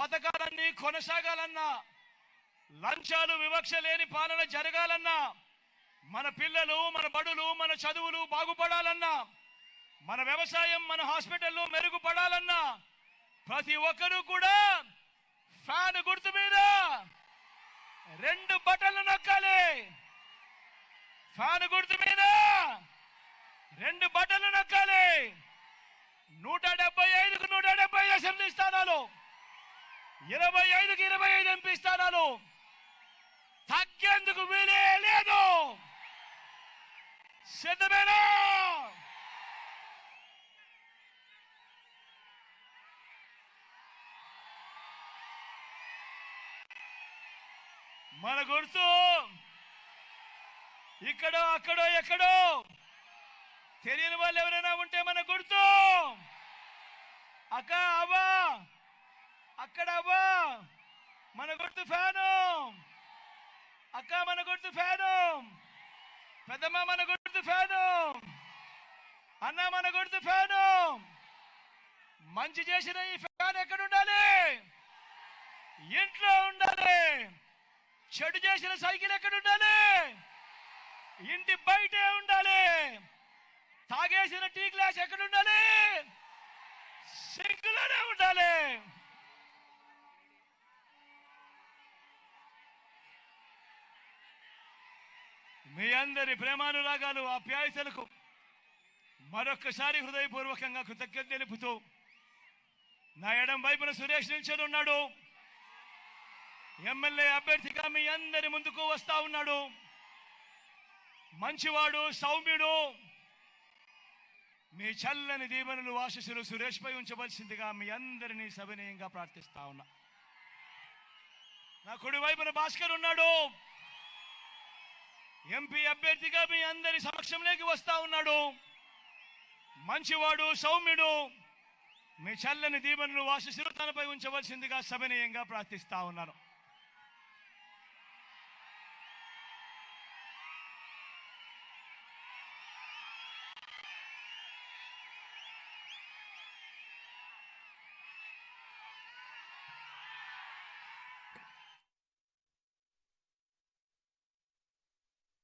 పథకాలన్నీ కొనసాగాలన్నా లంచాలు వివక్ష లేని పాలన జరగాలన్నా మన పిల్లలు మన బడులు మన చదువులు బాగుపడాలన్నా మన వ్యవసాయం మన హాస్పిటల్లో మెరుగుపడాలన్నా ప్రతి ఒక్కరూ కూడా ఫ్యాన్ గుర్తు మీద రెండు బటన్లు నొక్కాలి. ఫ్యాన్ గుర్తు మీద రెండు బటన్లు నొక్కాలి నూట డెబ్బై ఐదుకు నూట డెబ్బై ఐదు అసెంబ్లీ స్థానాలు ఇరవై ఐదుకి ఇరవై ఐదు ఎంపీ స్థానాలు. తగ్గేందుకు వీలే లేదు. సిద్ధమేనా? మన గుర్తు ఇక్కడో అక్కడో ఎక్కడో. తెలియని వాళ్ళు ఎవరైనా ఉంటే మన గుర్తు అక్క అవ్వా. అక్కడ అవ్వా. మన గుర్తు ఫ్యాను. అక్క మన గుర్తు ఫ్యాను. పెద్దమ్మ మన గుర్తు ఫ్యాను. అన్న మన గుర్తు ఫ్యాను. మంచి చేసిన ఈ ఫ్యాన్ ఎక్కడ ఉండాలి? ఇంట్లో ఉండాలి. చెడు చేసిన సైకిల్ ఎక్కడ ఉండాలి? ఇంటి బయటే ఉండాలి. తాగేసిన టీ గ్లాస్ ఎక్కడ ఉండాలి? సింకులోనే ఉండాలి మీ అందరి ప్రేమానురాగాలు ఆప్యాయతలకు మరొక్కసారి హృదయపూర్వకంగా కృతజ్ఞత తెలుపుతూ నా ఎడం వైపున సురేష్ నిల్చొని ఉన్నాడు. ఎమ్మెల్యే అభ్యర్థిగా మీ అందరి ముందుకు వస్తా ఉన్నాడు. మంచివాడు సౌమ్యుడు. మీ చల్లని దీవెనలు ఆశీస్సులు సురేష్ పై ఉంచవలసిందిగా మీ అందరినీ సవినయంగా ప్రార్థిస్తా ఉన్నా. నా కుడి వైపున భాస్కర్ ఉన్నాడు. ఎంపీ అభ్యర్థిగా మీ అందరి సమక్షంలోకి వస్తా ఉన్నాడు. మంచివాడు సౌమ్యుడు. మీ చల్లని దీవెనలు వాసు తనపై ఉంచవలసిందిగా సవినయంగా ప్రార్థిస్తా ఉన్నాను.